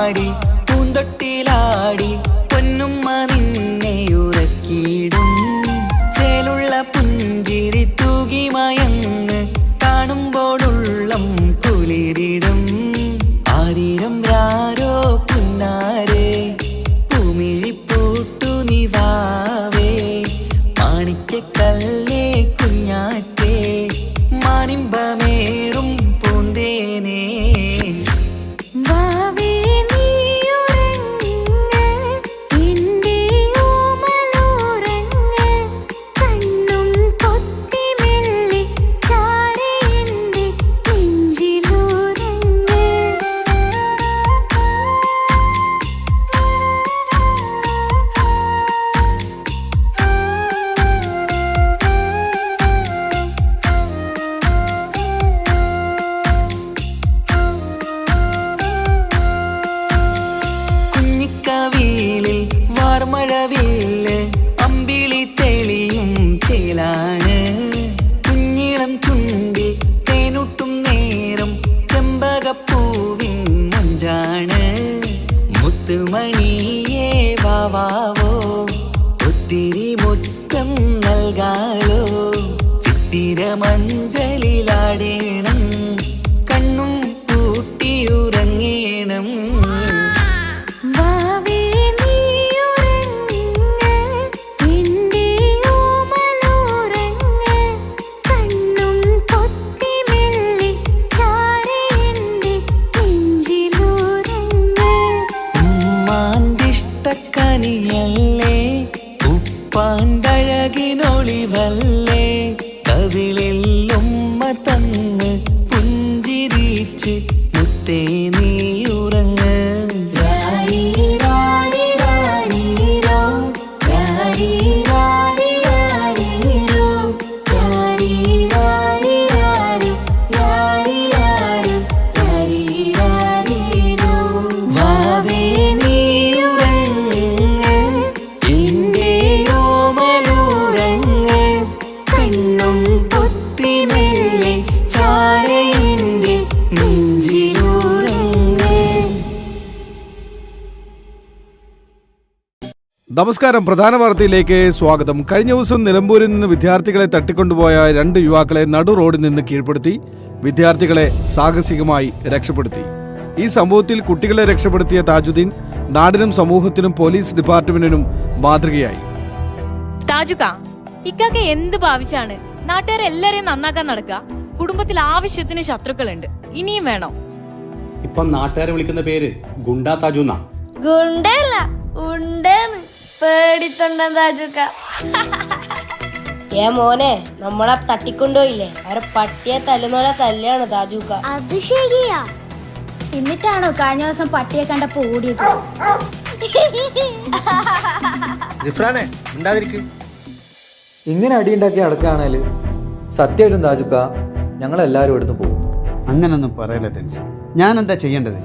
ಮಾಡಿ നമസ്കാരം. പ്രധാന വാർത്തയിലേക്ക് സ്വാഗതം. കഴിഞ്ഞ ദിവസം നിലമ്പൂരിൽ നിന്ന് വിദ്യാർത്ഥികളെ തട്ടിക്കൊണ്ടുപോയ രണ്ട് യുവാക്കളെ നടു റോഡിൽ നിന്ന് കീഴ്പ്പെടുത്തി. വിദ്യാർത്ഥികളെ സാഹസികമായി രക്ഷപ്പെടുത്തി. ഈ സംഭവത്തിൽ കുട്ടികളെ രക്ഷപ്പെടുത്തിയ താജുദ്ദീൻ നാടിനും സമൂഹത്തിനും പോലീസ് ഡിപ്പാർട്ട്മെന്റിനും മാതൃകയായി. ഇക്കാക്ക എന്ത് ഭാവിച്ചാണ്? നാട്ടുകാരെല്ലാരെയും നന്നാക്കാൻ നടക്കുക. കുടുംബത്തിൽ ആവശ്യത്തിന് ശത്രുക്കളുണ്ട്. ഇനിയും വേണോ? ഇപ്പം നാട്ടുകാരെ വിളിക്കുന്ന പേര് ഗുണ്ടാ താജു ഗുണ്ടല്ല ഉണ്ടെന്ന്. താജുക്ക ഏ മോനെ നമ്മളെ തട്ടിക്കൊണ്ടുപോയില്ലേ? അവരെ പട്ടിയെ തല്ലുന്നോലെ തല്ലാണ് താജുക്ക അത് ശരിയാ. എന്നിട്ടാണോ കഴിഞ്ഞ ദിവസം പട്ടിയെ കണ്ടപ്പോ ഓടിയത്? ജിഫ്രാനെ ഉണ്ടാതിരിക്കും ഇങ്ങനെ അടിയുണ്ടാക്കി അടക്കാണേൽ സത്യമായിട്ടും താജുക്ക ഞങ്ങളെല്ലാവരും ഇവിടുന്ന് പോകും. അങ്ങനൊന്നും പറയല്ല തെൻസ്. ഞാൻ എന്താ ചെയ്യേണ്ടത്?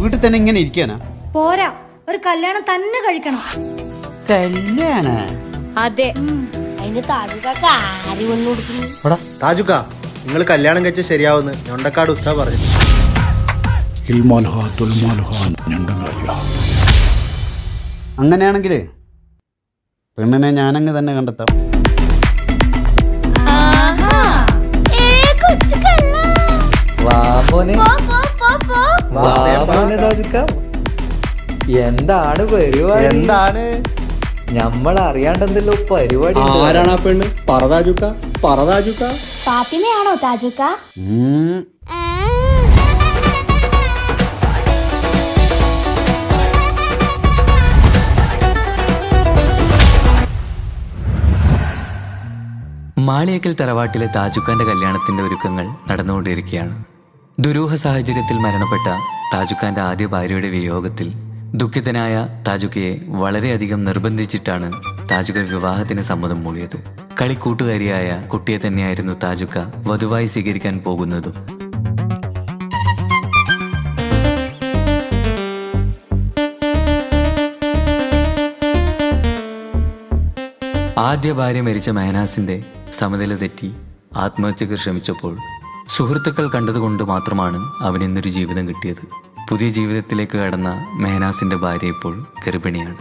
വീട്ടിൽ തന്നെ ഇങ്ങനെ ഇരിക്കാനാ? പോരാ. ഒരു കല്യാണം തന്നെ കഴിക്കണം. കല്യാണ അതെ. താജൂക്കാക്ക ആര് പെണ്ണു കൊടുക്കുന്നു? താജുക്ക നിങ്ങൾ കല്യാണം കഴിച്ച ശരിയാവുന്ന്. ഞൊണ്ടക്കാട് ഉസ്താ പറഞ്ഞു. അങ്ങനെയാണെങ്കിൽ പെണ്ണിനെ ഞാനങ്ങ് തന്നെ കണ്ടെത്താം. വാമോനെ വാമോനെ താജുക്ക. എന്താണ് പരിപാടി? എന്താണ്? നമ്മൾ അറിയാണ്ടെന്തല്ലോ പരിപാടി. ആരാണ് ആ പെണ്ണ്? പറതാജുക്ക പറതാജുക്ക ഫാത്തിമയാണോ താജുക്ക മാളിയക്കൽ തറവാട്ടിലെ താജുക്കാന്റെ കല്യാണത്തിന്റെ ഒരുക്കങ്ങൾ നടന്നുകൊണ്ടിരിക്കുകയാണ്. ദുരൂഹ സാഹചര്യത്തിൽ മരണപ്പെട്ട താജുക്കാന്റെ ആദ്യ ഭാര്യയുടെ വിയോഗത്തിൽ ദുഃഖിതനായ താജുക്കയെ വളരെയധികം നിർബന്ധിച്ചിട്ടാണ് താജുക വിവാഹത്തിന് സമ്മതം മൂളിയത്. കളിക്കൂട്ടുകാരിയായ കുട്ടിയെ തന്നെയായിരുന്നു താജുക്ക വധുവായി സ്വീകരിക്കാൻ പോകുന്നതും. ആദ്യ ഭാര്യ മരിച്ച മെഹനാസിന്റെ സമനില തെറ്റി ആത്മഹത്യക്ക് ശ്രമിച്ചപ്പോൾ സുഹൃത്തുക്കൾ കണ്ടതുകൊണ്ട് മാത്രമാണ് അവനിന്നൊരു ജീവിതം കിട്ടിയത്. പുതിയ ജീവിതത്തിലേക്ക് കടന്ന മെഹനാസിന്റെ ഭാര്യ ഇപ്പോൾ ഗർഭിണിയാണ്.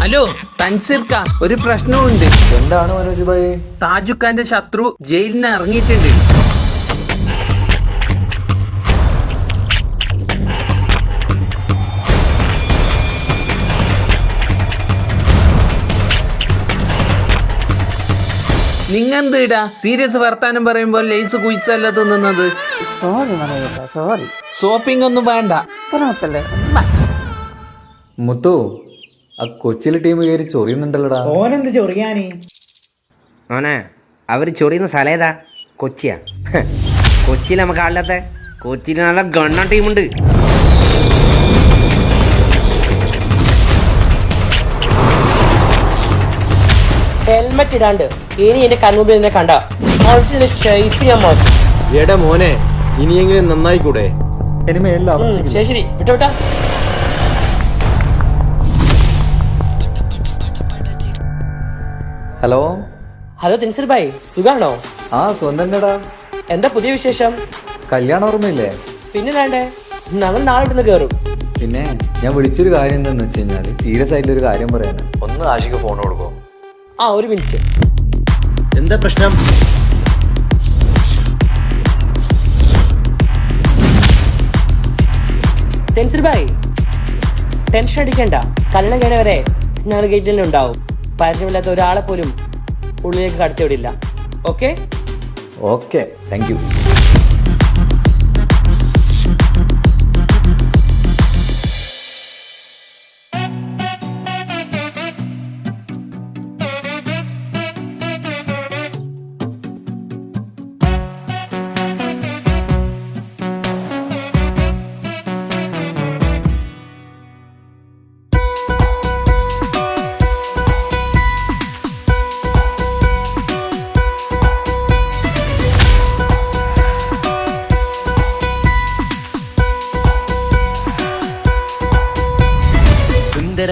ഹലോ തൻസിർക്ക ഒരു പ്രശ്നമുണ്ട് എന്താണ് മനോജ് ഭായി? താജുഖാന്റെ ശത്രു ജയിലിന് ഇറങ്ങിയിട്ടുണ്ട്. നിങ്ങെന്ത് ഇടാ സീരിയസ് വർത്താനം പറയുമ്പോൾ ലേസ് കുഴിച്ചല്ല തിന്നുന്നത്? സോറി ഷോപ്പിംഗ് ഒന്നും വേണ്ട. മുത്തു ആ കൊച്ചിലെ ടീം കയറി ചൊറിയുന്നുണ്ടല്ലോടാ. ഓനെന്ത് ചൊറിയാന്? ഓനെ അവർ ചൊറിയുന്ന സ്ഥലം ഏതാ? കൊച്ചിയാ. കൊച്ചിയിൽ നമുക്ക് ആളില്ലാത്ത കൊച്ചിയിൽ നല്ല ഗണ്ണ ടീമുണ്ട് ഹെൽമെറ്റ് ഇടാണ്ട്. ഇനി എന്റെ കൺമുമ്പിൽ നിന്നെ കണ്ട. മനസ്സിന്റെ ഷേപ്പ് ഞാൻ മാറ്റും എടാ മോനെ ഇനിയെങ്കിലും നന്നായി കൂടെ ശരി ശരി വിട്ട വിട്ടാ. ഹലോ? ഹലോ തിൻസർ ഭായ് സുഖാണോ? ആ സ്വന്തം എന്താ പുതിയ വിശേഷം? കല്യാണം ഓർമ്മയില്ലേ? പിന്നെ വേണ്ടേ? ഞങ്ങൾ നാളെ ഇവിടുന്ന് കയറും പിന്നെ ഞാൻ വിളിച്ചൊരു കാര്യം എന്താന്ന് വെച്ച് കഴിഞ്ഞാൽ സീരിയസ് ആയിട്ടുള്ള ഒരു കാര്യം പറയാനാ. ഒന്ന് ആഷിക്ക് ഫോൺ കൊടുക്കോ. ആ ഒരു മിനിറ്റ്. എന്താ പ്രശ്നം? ടെൻസർ ഭായ് ടെൻഷൻ അടിക്കണ്ട. കല്യാണം കഴിഞ്ഞ വരെ ഞങ്ങൾ ഗേറ്റിൽ തന്നെ ഉണ്ടാവും. പരിചയമില്ലാത്ത ഒരാളെ പോലും ഉള്ളിലേക്ക് കടത്തിവിടില്ല. ഓക്കെ ഓക്കെ താങ്ക് യു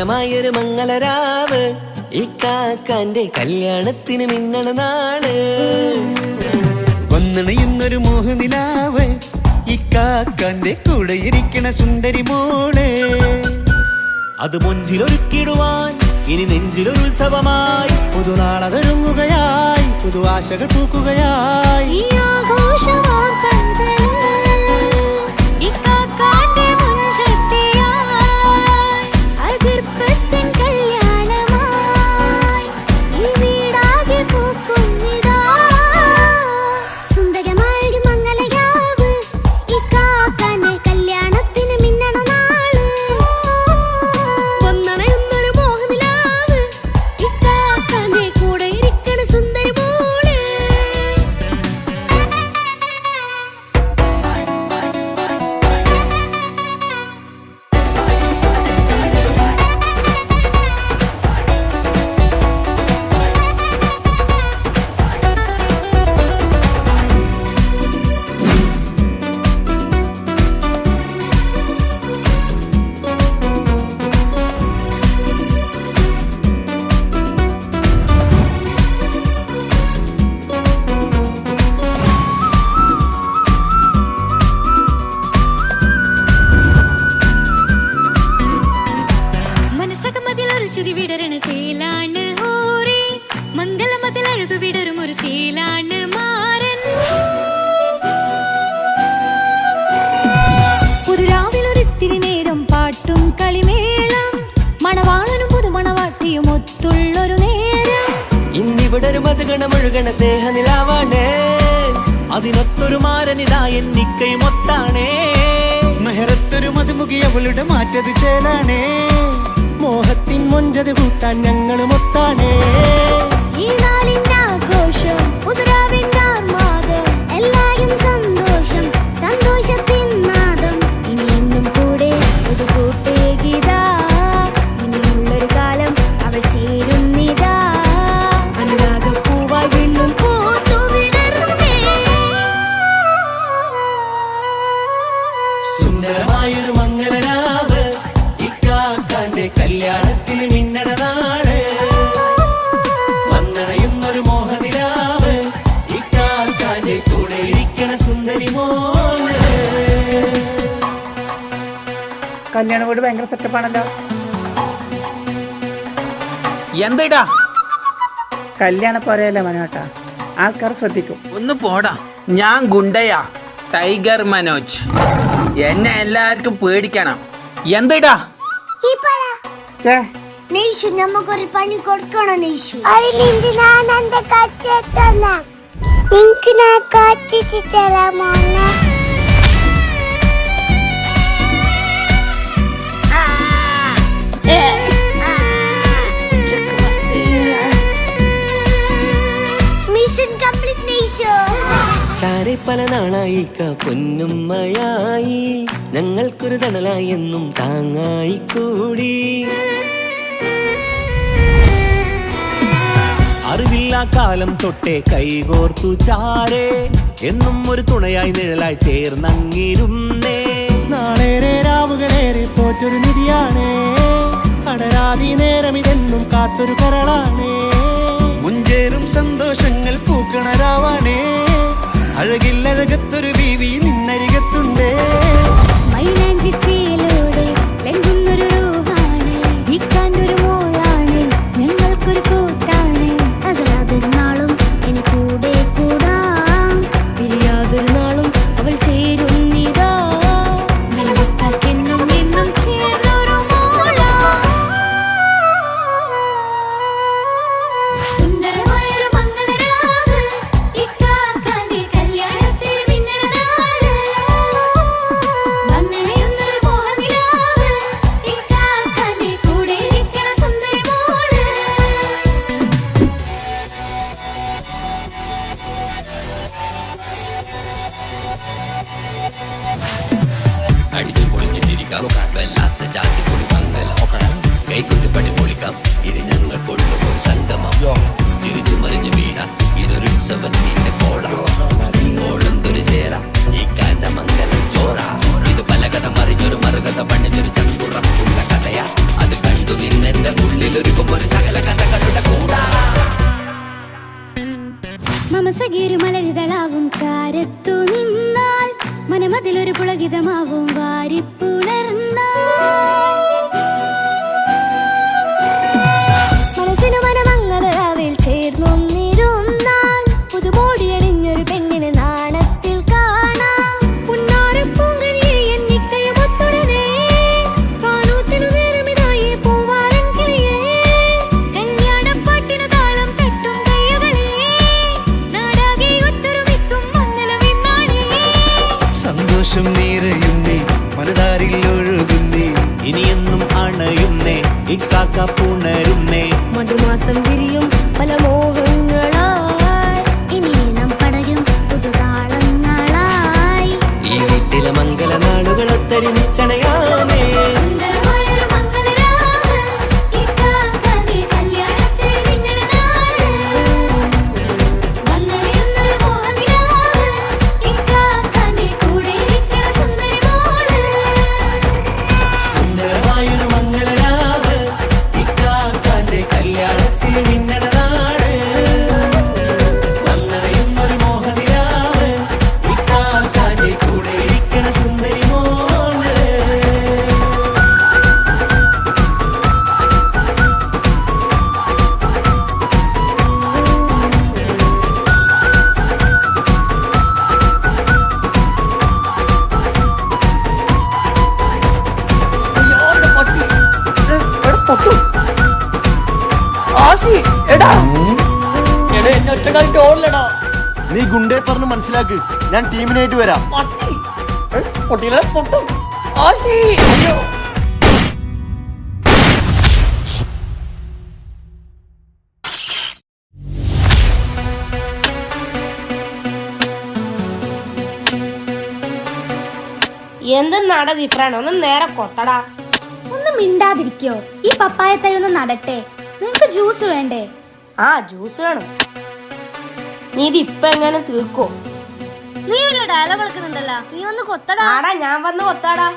സുന്ദരമായൊരു മംഗളരാവ്. ഈ കാക്കാന്റെ കല്യാണത്തിന് മിന്നണ നാൾ. വന്നണയുന്നൊരു മോഹനിലാവ്. ഈ കാക്കാന്റെ കൂടെ ഇരിക്കണ സുന്ദരി മോൾ. അത് മൊഞ്ചിലൊരുക്കിടുവാൻ ഇനി നെഞ്ചിലൊരു ഉത്സവമായി പുതുനാളതൊരുങ്ങുകയായി പുതു ആശകൾ പൂക്കുകയായി. ഈ സ്നേഹനിലാവാണ്. അതിനൊത്തൊരു മാരനിതാ എന്നിക്കയും ഒത്താണേ. മെഹരത്തൊരു മധുമുഖി അവളുടെ മാറ്റത് ചേലാണേ. മോഹത്തിൻ മൊഞ്ചത് കൂട്ടാൻ ഞങ്ങളും ഒത്താണേ. ആഘോഷം എല്ലാരും സന്തോഷം സന്തോഷത്തിൻ മംഗളമായൊരു മംഗളരാവ് ഇക്കാക്കാന്റെ കല്യാണത്തിൽ മിന്നടതാണ് വന്നടയുന്നൊരു മോഹതിരാവ് ഇക്കാക്കാന്റെ കൂടെ ഇരിക്കണ സുന്ദരി മോന് കല്യാണ വീട് ഭയങ്കര സെറ്റപ്പാണല്ലോ എന്തേടാ? കല്യാണ പോരയല്ലേ മനോട്ടാ? ആൾക്കാർ ശ്രദ്ധിക്കും. ഒന്ന് പോടാ. ഞാൻ ഗുണ്ടയാ. ടൈഗർ മനോജ്. എന്നെ എല്ലാവർക്കും പേടിക്കണം. എന്തിടാ? ചേ നെയ്ഷു നമുക്കൊരു പണി കൊടുക്കണം നെയ്ഷു? അതിലെന്ത് ഞാൻ എന്റെ കച്ചെത്തന്ന നിനക്ക് ഞാൻ കാച്ചിട്ട് തരാമോ മിഷൻ ചാരെ പല നാളായി കൊന്നുമ്മയായി പൊന്നുമ്മയായി. ഞങ്ങൾക്കൊരു തണലായെന്നും താങ്ങായി കൂടി. അറിവില്ല കാലം തൊട്ടേ കൈകോർത്തു ചാരേ. എന്നും ഒരു തുണയായി നിഴലായി ചേർന്നങ്ങിരുന്നേ. നാളേറെ രാവുകളേറെ പോറ്റൊരു നിധിയാണേ. അടരാതി നേരം ഇതെന്നും കാത്തൊരു കരളാണേ. മുഞ്ചേറും സന്തോഷങ്ങൾ പൂക്കണരാവാണേ അഴകില്ലഴകത്തൊരു ബീവി നിന്നരികത്തുണ്ടേ. മൈലാഞ്ചി മനമതിലൊരു പുളകിതമാവും. വാരിപ്പുണർന്നാൽ ഇനിയെന്നും അണയുന്നേ. ഇക്കാക്ക പുണരുന്നേ. മധുമാസം വിരിയും പല മോഹങ്ങളായി നീ ഗുണ്ടേ പറഞ്ഞ് മനസ്സിലാക്ക്. ഞാൻ ടീമിനായിട്ട് വരാം. എന്തെന്നാടാ ജിഫ്രാൻ ഒന്ന് നേരെ കൊത്തടാ ഒന്ന് മിണ്ടാതിരിക്കോ. ഈ പപ്പായ തൈ ഒന്ന് നടട്ടെ. നിങ്ങക്ക് ജ്യൂസ് വേണ്ടേ? ആ ജ്യൂസ് വേണം. നീ ഇത് ഇപ്പൊ എങ്ങനെ തീർക്കോ? നീ വലിയ ഡയലോഗ് കളിക്കുന്നുണ്ടല്ലോ നീ ഒന്ന് കൊത്തടാ. ഞാൻ വന്ന് കൊത്താടാ.